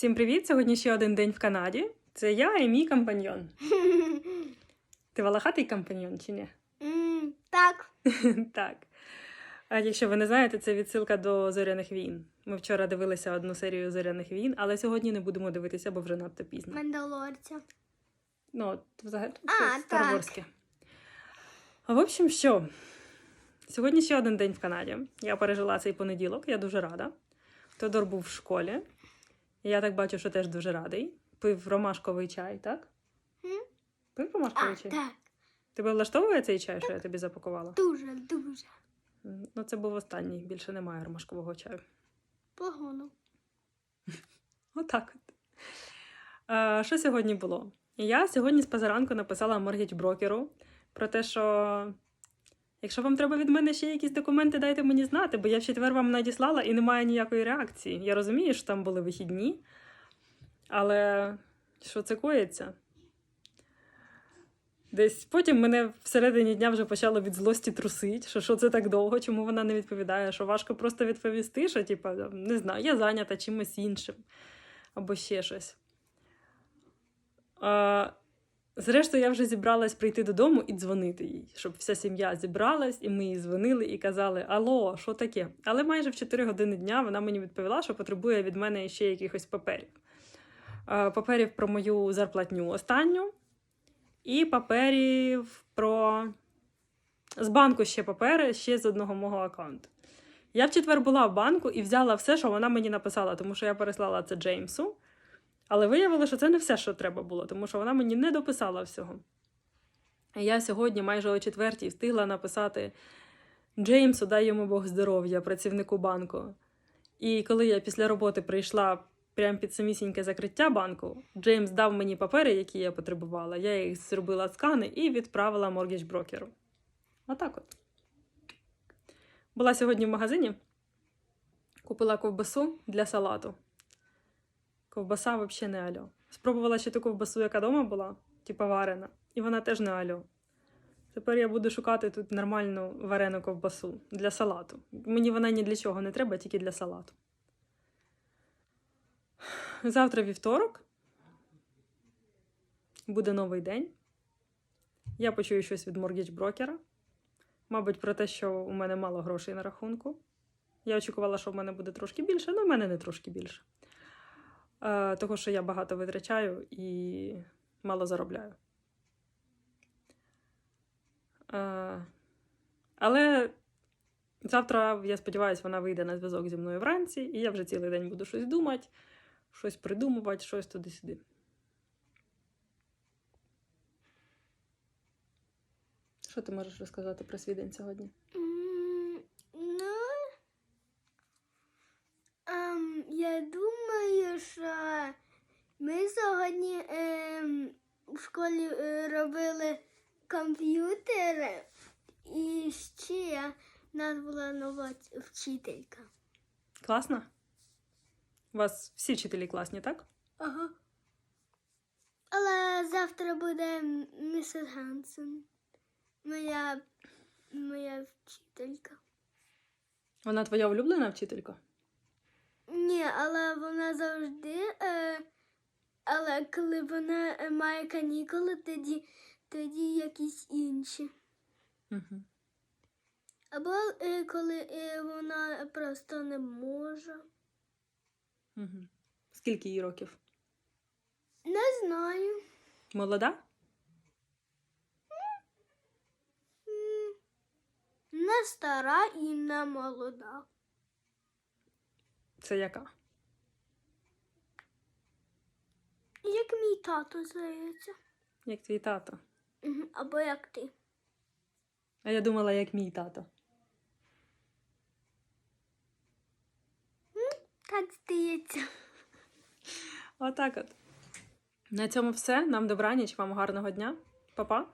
Всім привіт! Сьогодні ще один день в Канаді. Це я і мій компаньйон. Ти волохатий компаньйон чи ні? Так. так. А якщо ви не знаєте, це відсилка до зоряних війн. Ми вчора дивилися одну серію зоряних війн, але сьогодні не будемо дивитися, бо вже надто пізно. Мандалорця. Ну, взагалі, це так. А в общем, що? Сьогодні ще один день в Канаді. Я пережила цей понеділок, я дуже рада. Тодор був в школі. Я так бачу, що теж дуже радий. Пив ромашковий чай, так? М? Пив ромашковий А, чай? так. Тебе влаштовує цей чай, що я тобі запакувала? Дуже, дуже. Ну, це був останній, більше немає ромашкового чаю. Погано. Отак от. Е, що сьогодні було? Я сьогодні з позаранку написала моргідж брокеру про те, що якщо вам треба від мене ще якісь документи, дайте мені знати, бо я в четвер вам надіслала і немає ніякої реакції. Я розумію, що там були вихідні, але що це коїться? Десь потім мене всередині дня вже почало від злості трусить, що що це так довго, чому вона не відповідає, що важко просто відповісти, що, типа, не знаю, я зайнята чимось іншим або ще щось. Зрештою, я вже зібралась прийти додому і дзвонити їй, щоб вся сім'я зібралась, і ми їй дзвонили і казали: Алло, що таке? Але майже в 4 години дня вона мені відповіла, що потребує від мене ще якихось паперів. Паперів про мою зарплатню останню, і паперів про. З банку ще папери, ще з одного мого аккаунту. Я в четвер була в банку і взяла все, що вона мені написала, тому що я переслала це Джеймсу. Але виявилося, що це не все, що треба було, тому що вона мені не дописала всього. Я сьогодні, майже о четвертій, встигла написати Джеймсу, дай йому Бог здоров'я, працівнику банку. І коли я після роботи прийшла прямо під самісіньке закриття банку, Джеймс дав мені папери, які я потребувала. Я їх зробила скани і відправила моргідж брокеру. Отак от. Була сьогодні в магазині, купила ковбасу для салату. Ковбаса взагалі не альо. Спробувала ще ту ковбасу, яка вдома була, типа варена, і вона теж не альо. Тепер я буду шукати тут нормальну варену ковбасу для салату. Мені вона ні для чого не треба, тільки для салату. Завтра вівторок. Буде новий день. Я почую щось від моргідж брокера. Мабуть, про те, що у мене мало грошей на рахунку. Я очікувала, що в мене буде трошки більше, але в мене не трошки більше. Е, того, що я багато витрачаю і мало заробляю. Е, але завтра, я сподіваюся, вона вийде на зв'язок зі мною вранці, і я вже цілий день буду щось думати, щось придумувати, щось туди-сюди. Що ти можеш розказати про свій день сьогодні? М, Ну. ем, я думаю, що ми сьогодні ем, в школі е, робили комп'ютери, і ще в нас була нова вчителька. Класно? У вас всі вчителі класні, так? Ага. Але завтра буде місіс Гансен. Моя, моя вчителька. Вона твоя улюблена вчителька? Ні, але вона завжди. Е, коли вона е, має канікули, тоді, тоді якісь інші. Угу. Або е, коли е, вона просто не може. Угу. Скільки їй років? Не знаю. Молода? Не стара і не молода. Це яка? Як мій тато, здається. Як твій тато. Або як ти. А я думала, як мій тато. Так здається. Отак от. На цьому все. Нам добраніч, вам гарного дня. Па-па.